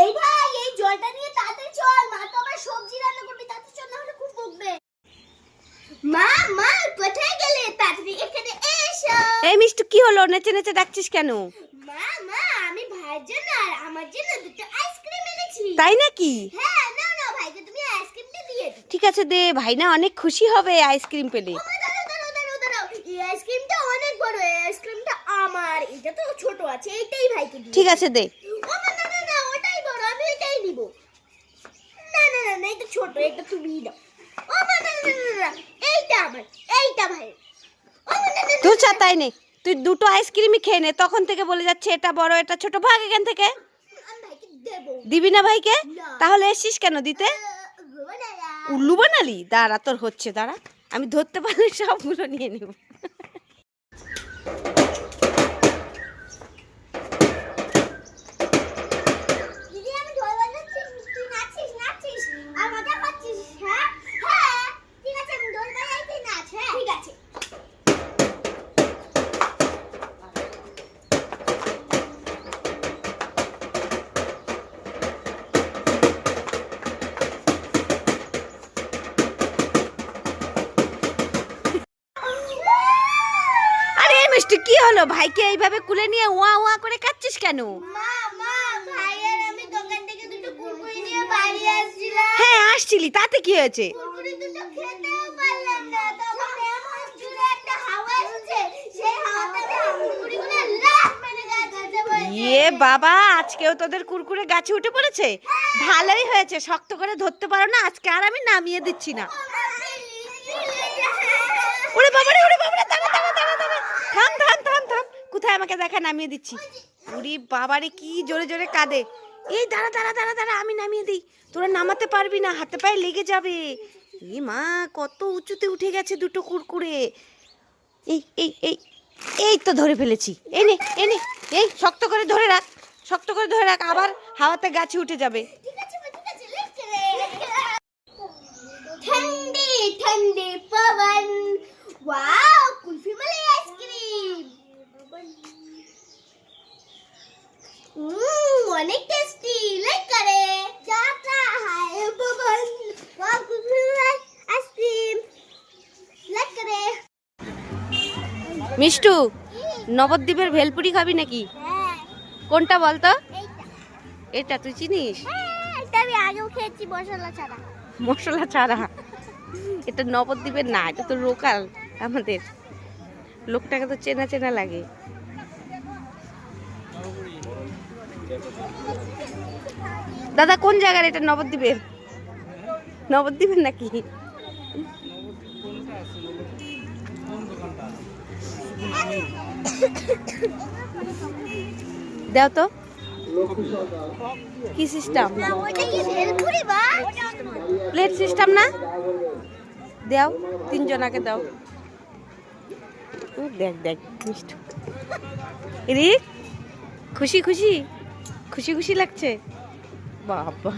এই ভাই এই জলটা নিয়ে তাড়াতাড়ি চল। মা তো আবার সবজি রান্না করবে তাড়াতাড়ি চল না হলে খুব বকবে। মা মা কোথায় গেলে? তাড়াতাড়ি এখানে এসো। এই মিষ্টু কি হলো? নেচে নেচে ডাকছিস কেন? মা মা আমি ভাইয়ের জন্য আর আমার জন্য দুটো আইসক্রিম এনেছি। তাই নাকি? হ্যাঁ না না ভাইকে তুমি আইসক্রিমটা দিয়ে দিও। ঠিক আছে দে ভাই না অনেক খুশি হবে আইসক্রিম পেলে। এই আইসক্রিমটা অনেক বড় এই আইসক্রিমটা আমার। এটা তো ছোট আছে এইটাই ভাইকে ঠিক আছে দে ও মা, না না না ওটাই বড় আমি এটাই নিব না না না না এটা ছোট এটা তুমি দাও। ও মা না এইটা আমার এইটা ভাই। তুই না, চা তাই দুটো আইসক্রিমই খেয়ে নে তখন থেকে বলে যাচ্ছে এটা বড় এটা ছোট। ভাগ এখান থেকে। দিবি। না ভাইকে? তাহলে এসিস কেন দিতে। উল্লু বানালি? দাঁড়া তোর হচ্ছে দাঁড়া। আমি ধরতে পারলে সবগুলো নিয়ে নেব। হলো? ভাইকে এইভাবে কুলে নিয়ে ওয়া ওয়া করে কাচ্ছিস কেন? হ্যাঁ আসছিলি তাতে কি হয়েছে? ইয়ে বাবা আজকেও তোদের কুরকুরে গাছে উঠে পড়েছে? ভালোই হয়েছে শক্ত করে ধরতে পারো না আজকে আর আমি নামিয়ে দিচ্ছি না ওরে বাবারে ওরে বাবারে দাঁড়া দাঁড়া দাঁড়া দাঁড়া থাম থাম থাম থাম কোথায় আমাকে দেখা নামিয়ে দিচ্ছি। উরি বাবারে কি জোরে জোরে কাঁদে। এই দাঁড়া দাঁড়া দাঁড়া দাঁড়া আমি নামিয়ে দিই। তোরা নামাতে পারবি না হাতে পায়ে লেগে যাবে। এই মা কত উঁচুতে উঠে গেছে দুটো কুরকুরে। এই এই এই এই তো ধরে ফেলেছি। এই নে এই শক্ত করে ধরে রাখ শক্ত করে ধরে রাখ আবার হাওয়াতে গাছে উঠে যাবে। ঠিক আছে মা, ঠিক মিষ্টু নবদ্বীপের ভেলপুরি খাবি নাকি? কোনটা বলতো? এটা তুই চিনিস? এটা আমি আগেও খেয়েছি মশলা ছাড়া। মশলা ছাড়া? এটা নবদ্বীপের না এটা তো লোকাল আমাদের। লোকটাকে তো চেনা চেনা লাগে। দাদা কোন জায়গার এটা নবদ্বীপের? নবদ্বীপের নাকি? দাও তো। কি সিস্টেম প্লেট সিস্টেম না? দাও, তিনজনাকে দাও। দেখ দেখ, মিষ্টি। খুশি খুশি? খুশি খুশি লাগছে? বাবা।